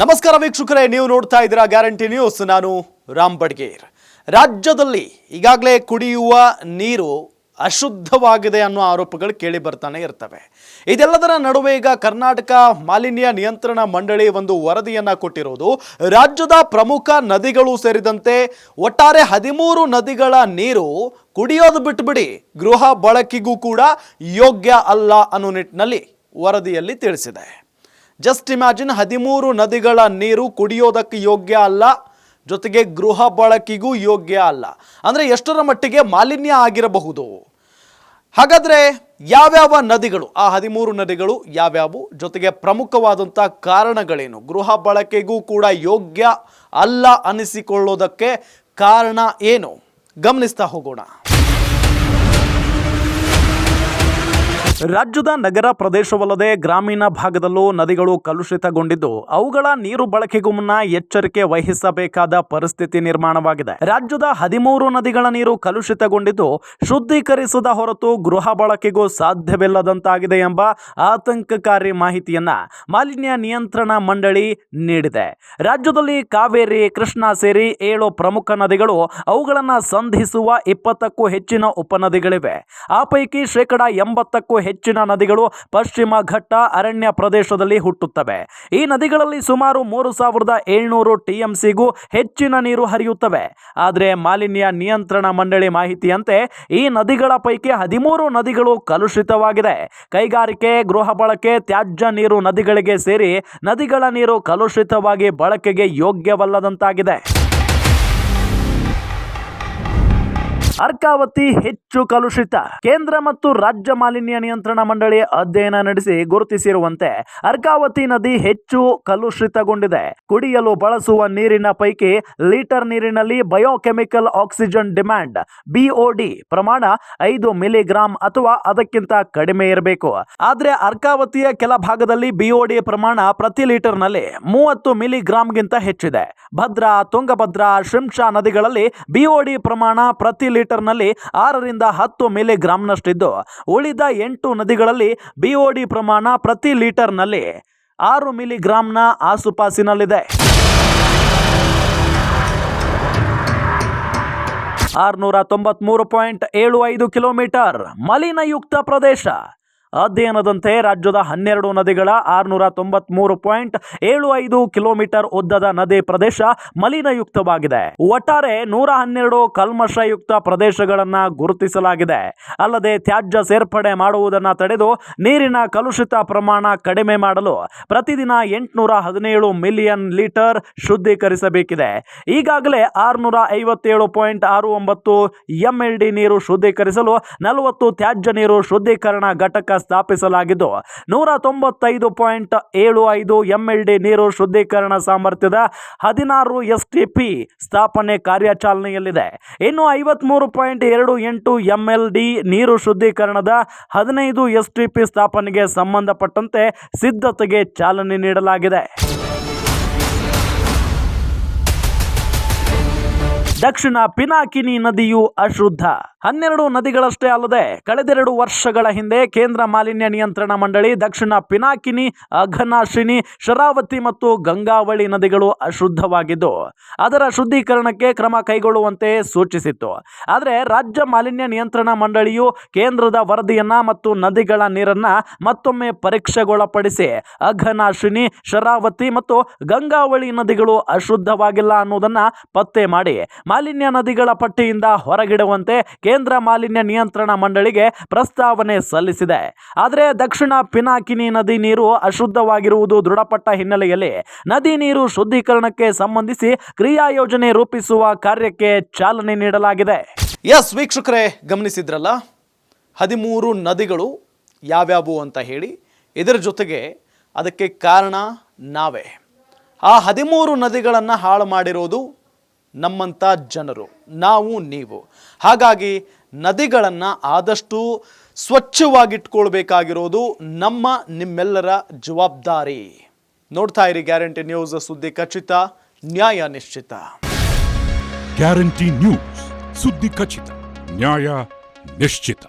ನಮಸ್ಕಾರ ವೀಕ್ಷಕರೇ, ನೀವು ನೋಡ್ತಾ ಇದ್ದೀರಾ ಗ್ಯಾರಂಟಿ ನ್ಯೂಸ್. ನಾನು ರಾಮ್ ಬಡ್ಗೇರ್. ರಾಜ್ಯದಲ್ಲಿ ಈಗಾಗಲೇ ಕುಡಿಯುವ ನೀರು ಅಶುದ್ಧವಾಗಿದೆ ಅನ್ನೋ ಆರೋಪಗಳು ಕೇಳಿ ಬರ್ತಾನೆ ಇರ್ತವೆ. ಇದೆಲ್ಲದರ ನಡುವೆ ಈಗ ಕರ್ನಾಟಕ ಮಾಲಿನ್ಯ ನಿಯಂತ್ರಣ ಮಂಡಳಿ ಒಂದು ವರದಿಯನ್ನು ಕೊಟ್ಟಿರೋದು. ರಾಜ್ಯದ ಪ್ರಮುಖ ನದಿಗಳು ಸೇರಿದಂತೆ ಒಟ್ಟಾರೆ ಹದಿಮೂರು ನದಿಗಳ ನೀರು ಕುಡಿಯೋದು ಬಿಟ್ಬಿಡಿ, ಗೃಹ ಬಳಕೆಗೂ ಕೂಡ ಯೋಗ್ಯ ಅಲ್ಲ ಅನ್ನೋ ನಿಟ್ಟಿನಲ್ಲಿ ವರದಿಯಲ್ಲಿ ತಿಳಿಸಿದೆ. ಜಸ್ಟ್ ಇಮ್ಯಾಜಿನ್ ಹದಿಮೂರು ನದಿಗಳ ನೀರು ಕುಡಿಯೋದಕ್ಕೆ ಯೋಗ್ಯ ಅಲ್ಲ, ಜೊತೆಗೆ ಗೃಹ ಬಳಕೆಗೂ ಯೋಗ್ಯ ಅಲ್ಲ. ಅಂದರೆ ಎಷ್ಟರ ಮಟ್ಟಿಗೆ ಮಾಲಿನ್ಯ ಆಗಿರಬಹುದು. ಹಾಗಾದರೆ ಯಾವ್ಯಾವ ನದಿಗಳು, ಆ ಹದಿಮೂರು ನದಿಗಳು ಯಾವ್ಯಾವು, ಜೊತೆಗೆ ಪ್ರಮುಖವಾದಂಥ ಕಾರಣಗಳೇನು? ಗೃಹ ಬಳಕೆಗೂ ಕೂಡ ಯೋಗ್ಯ ಅಲ್ಲ ಅನಿಸಿಕೊಳ್ಳೋದಕ್ಕೆ ಕಾರಣ ಏನು? ಗಮನಿಸ್ತಾ ಹೋಗೋಣ. ರಾಜ್ಯದ ನಗರ ಪ್ರದೇಶವಲ್ಲದೆ ಗ್ರಾಮೀಣ ಭಾಗದಲ್ಲೂ ನದಿಗಳು ಕಲುಷಿತಗೊಂಡಿದ್ದು, ಅವುಗಳ ನೀರು ಬಳಕೆಗೂ ಮುನ್ನ ಎಚ್ಚರಿಕೆ ವಹಿಸಬೇಕಾದ ಪರಿಸ್ಥಿತಿ ನಿರ್ಮಾಣವಾಗಿದೆ. ರಾಜ್ಯದ ಹದಿಮೂರು ನದಿಗಳ ನೀರು ಕಲುಷಿತಗೊಂಡಿದ್ದು, ಶುದ್ಧೀಕರಿಸದ ಹೊರತು ಗೃಹ ಬಳಕೆಗೂ ಸಾಧ್ಯವಿಲ್ಲದಂತಾಗಿದೆ ಎಂಬ ಆತಂಕಕಾರಿ ಮಾಹಿತಿಯನ್ನ ಮಾಲಿನ್ಯ ನಿಯಂತ್ರಣ ಮಂಡಳಿ ನೀಡಿದೆ. ರಾಜ್ಯದಲ್ಲಿ ಕಾವೇರಿ, ಕೃಷ್ಣಾ ಸೇರಿ ಏಳು ಪ್ರಮುಖ ನದಿಗಳು, ಅವುಗಳನ್ನು ಸಂಧಿಸುವ ಇಪ್ಪತ್ತಕ್ಕೂ ಹೆಚ್ಚಿನ ಉಪನದಿಗಳಿವೆ. ಆ ಪೈಕಿ ಶೇಕಡ ಎಂಬತ್ತಕ್ಕೂ ಹೆಚ್ಚಿನ ನದಿಗಳು ಪಶ್ಚಿಮ ಘಟ್ಟ ಅರಣ್ಯ ಪ್ರದೇಶದಲ್ಲಿ ಹುಟ್ಟುತ್ತವೆ. ಈ ನದಿಗಳಲ್ಲಿ ಸುಮಾರು ಮೂರು ಸಾವಿರದ ಏಳ್ನೂರು ಟಿಎಂಸಿಗೂ ಹೆಚ್ಚಿನ ನೀರು ಹರಿಯುತ್ತವೆ. ಆದರೆ ಮಾಲಿನ್ಯ ನಿಯಂತ್ರಣ ಮಂಡಳಿ ಮಾಹಿತಿಯಂತೆ ಈ ನದಿಗಳ ಪೈಕಿ ಹದಿಮೂರು ನದಿಗಳು ಕಲುಷಿತವಾಗಿದೆ. ಕೈಗಾರಿಕೆ, ಗೃಹ ಬಳಕೆ, ತ್ಯಾಜ್ಯ ನೀರು ನದಿಗಳಿಗೆ ಸೇರಿ ನದಿಗಳ ನೀರು ಕಲುಷಿತವಾಗಿ ಬಳಕೆಗೆ ಯೋಗ್ಯವಲ್ಲದಂತಾಗಿದೆ. ಅರ್ಕಾವತಿ ಹೆಚ್ಚು ಕಲುಷಿತ. ಕೇಂದ್ರ ಮತ್ತು ರಾಜ್ಯ ಮಾಲಿನ್ಯ ನಿಯಂತ್ರಣ ಮಂಡಳಿ ಅಧ್ಯಯನ ನಡೆಸಿ ಗುರುತಿಸಿರುವಂತೆ ಅರ್ಕಾವತಿ ನದಿ ಹೆಚ್ಚು ಕಲುಷಿತಗೊಂಡಿದೆ. ಕುಡಿಯಲು ಬಳಸುವ ನೀರಿನ ಪೈಕಿ ಲೀಟರ್ ನೀರಿನಲ್ಲಿ ಬಯೋಕೆಮಿಕಲ್ ಆಕ್ಸಿಜನ್ ಡಿಮ್ಯಾಂಡ್ ಬಿಒಡಿ ಪ್ರಮಾಣ ಐದು ಮಿಲಿಗ್ರಾಂ ಅಥವಾ ಅದಕ್ಕಿಂತ ಕಡಿಮೆ ಇರಬೇಕು. ಆದ್ರೆ ಅರ್ಕಾವತಿಯ ಕೆಲ ಭಾಗದಲ್ಲಿ ಬಿಒಡಿ ಪ್ರಮಾಣ ಪ್ರತಿ ಲೀಟರ್ನಲ್ಲಿ ಮೂವತ್ತು ಮಿಲಿಗ್ರಾಂಗಿಂತ ಹೆಚ್ಚಿದೆ. ಭದ್ರಾ, ತುಂಗಭದ್ರಾ, ಶಿಂಷಾ ನದಿಗಳಲ್ಲಿ ಬಿಒಡಿ ಪ್ರಮಾಣ ಪ್ರತಿ ಲೀಟರ್ನಲ್ಲಿ ಆರರಿಂದ ಹತ್ತು ಮಿಲಿಗ್ರಾಂನಷ್ಟಿದ್ದು ಉಳಿದ ಎಂಟು ನದಿಗಳಲ್ಲಿ ಬಿಒಡಿ ಪ್ರಮಾಣ ಪ್ರತಿ ಲೀಟರ್ನಲ್ಲಿ ಆರು ಮಿಲಿಗ್ರಾಂನ ಆಸುಪಾಸಿನಲ್ಲಿದೆ. ಆರುನೂರ ತೊಂಬತ್ಮೂರು ಪಾಯಿಂಟ್ ಏಳು ಐದು ಕಿಲೋಮೀಟರ್ ಮಲಿನಯುಕ್ತ ಪ್ರದೇಶ. ಅಧ್ಯಯನದಂತೆ ರಾಜ್ಯದ ಹನ್ನೆರಡು ನದಿಗಳ ಆರುನೂರ ತೊಂಬತ್ಮೂರು ಪಾಯಿಂಟ್ ಏಳು ಐದು ಕಿಲೋಮೀಟರ್ ಉದ್ದದ ನದಿ ಪ್ರದೇಶ ಮಲಿನಯುಕ್ತವಾಗಿದೆ. ಒಟ್ಟಾರೆ ನೂರ ಹನ್ನೆರಡು ಕಲ್ಮಶಯುಕ್ತ ಪ್ರದೇಶಗಳನ್ನು ಗುರುತಿಸಲಾಗಿದೆ. ಅಲ್ಲದೆ ತ್ಯಾಜ್ಯ ಸೇರ್ಪಡೆ ಮಾಡುವುದನ್ನು ತಡೆದು ನೀರಿನ ಕಲುಷಿತ ಪ್ರಮಾಣ ಕಡಿಮೆ ಮಾಡಲು ಪ್ರತಿದಿನ ಎಂಟುನೂರ ಹದಿನೇಳು ಮಿಲಿಯನ್ ಲೀಟರ್ ಶುದ್ಧೀಕರಿಸಬೇಕಿದೆ. ಈಗಾಗಲೇ ಆರುನೂರ ಐವತ್ತೇಳು ಪಾಯಿಂಟ್ ಆರು ಒಂಬತ್ತು ಎಂಎಲ್ ಡಿ ನೀರು ಶುದ್ಧೀಕರಿಸಲು ನಲವತ್ತು ತ್ಯಾಜ್ಯ ನೀರು ಶುದ್ಧೀಕರಣ ಘಟಕ ಸ್ಥಾಪಿಸಲಾಗಿದ್ದು ನೂರ ತೊಂಬತ್ತೈದು ಪಾಯಿಂಟ್ ಏಳು ಐದು ಎಂಎಲ್ ಡಿ ನೀರು ಶುದ್ಧೀಕರಣ ಸಾಮರ್ಥ್ಯದ ಹದಿನಾರು ಎಸ್ ಟಿ ಪಿ ಸ್ಥಾಪನೆ ಕಾರ್ಯಾಚರಣೆಯಲ್ಲಿದೆ. ಇನ್ನು ಐವತ್ಮೂರು ಪಾಯಿಂಟ್ ಎರಡು ಎಂಟು ನೀರು ಶುದ್ಧೀಕರಣದ ಹದಿನೈದು ಎಸ್ ಟಿ ಪಿ ಸ್ಥಾಪನೆಗೆ ಸಂಬಂಧಪಟ್ಟಂತೆ ಸಿದ್ಧತೆಗೆ ಚಾಲನೆ ನೀಡಲಾಗಿದೆ. ದಕ್ಷಿಣ ಪಿನಾಕಿನಿ ನದಿಯು ಅಶುದ್ಧ. ಹನ್ನೆರಡು ನದಿಗಳಷ್ಟೇ ಅಲ್ಲದೆ ಕಳೆದೆರಡು ವರ್ಷಗಳ ಹಿಂದೆ ಕೇಂದ್ರ ಮಾಲಿನ್ಯ ನಿಯಂತ್ರಣ ಮಂಡಳಿ, ದಕ್ಷಿಣ ಪಿನಾಕಿನಿ, ಅಘನಾಶಿನಿ, ಶರಾವತಿ ಮತ್ತು ಗಂಗಾವಳಿ ನದಿಗಳು ಅಶುದ್ಧವಾಗಿದ್ದು, ಅದರ ಶುದ್ಧೀಕರಣಕ್ಕೆ ಕ್ರಮ ಕೈಗೊಳ್ಳುವಂತೆ ಸೂಚಿಸಿತ್ತು. ಆದರೆ ರಾಜ್ಯ ಮಾಲಿನ್ಯ ನಿಯಂತ್ರಣ ಮಂಡಳಿಯು ಕೇಂದ್ರದ ವರದಿಯನ್ನ ಮತ್ತು ನದಿಗಳ ನೀರನ್ನ ಮತ್ತೊಮ್ಮೆ ಪರೀಕ್ಷೆಗೊಳಪಡಿಸಿ ಅಘನಾಶಿನಿ, ಶರಾವತಿ ಮತ್ತು ಗಂಗಾವಳಿ ನದಿಗಳು ಅಶುದ್ಧವಾಗಿಲ್ಲ ಅನ್ನೋದನ್ನ ಪತ್ತೆ ಮಾಡಿ ಮಾಲಿನ್ಯ ನದಿಗಳ ಪಟ್ಟಿಯಿಂದ ಹೊರಗಿಡುವಂತೆ ಕೇಂದ್ರ ಮಾಲಿನ್ಯ ನಿಯಂತ್ರಣ ಮಂಡಳಿಗೆ ಪ್ರಸ್ತಾವನೆ ಸಲ್ಲಿಸಿದೆ. ಆದರೆ ದಕ್ಷಿಣ ಪಿನಾಕಿನಿ ನದಿ ನೀರು ಅಶುದ್ಧವಾಗಿರುವುದು ದೃಢಪಟ್ಟ ಹಿನ್ನೆಲೆಯಲ್ಲಿ ನದಿ ನೀರು ಶುದ್ಧೀಕರಣಕ್ಕೆ ಸಂಬಂಧಿಸಿ ಕ್ರಿಯಾ ಯೋಜನೆ ರೂಪಿಸುವ ಕಾರ್ಯಕ್ಕೆ ಚಾಲನೆ ನೀಡಲಾಗಿದೆ. ಎಸ್ ವೀಕ್ಷಕರೇ, ಗಮನಿಸಿದ್ರಲ್ಲ? ಹದಿಮೂರು ನದಿಗಳು ಯಾವ್ಯಾವು ಅಂತ ಹೇಳಿ. ಇದರ ಜೊತೆಗೆ ಅದಕ್ಕೆ ಕಾರಣ ನಾವೇ. ಆ ಹದಿಮೂರು ನದಿಗಳನ್ನು ಹಾಳು ಮಾಡಿರೋದು ನಮ್ಮಂಥ ಜನರು, ನಾವು ನೀವು. ಹಾಗಾಗಿ ನದಿಗಳನ್ನು ಆದಷ್ಟು ಸ್ವಚ್ಛವಾಗಿಟ್ಕೊಳ್ಬೇಕಾಗಿರೋದು ನಮ್ಮ ನಿಮ್ಮೆಲ್ಲರ ಜವಾಬ್ದಾರಿ. ನೋಡ್ತಾ ಇರಿ ಗ್ಯಾರಂಟಿ ನ್ಯೂಸ್ ಸುದ್ದಿ ಖಚಿತ, ನ್ಯಾಯ ನಿಶ್ಚಿತ. ಗ್ಯಾರಂಟಿ ನ್ಯೂಸ್ ಸುದ್ದಿ ಖಚಿತ, ನ್ಯಾಯ ನಿಶ್ಚಿತ.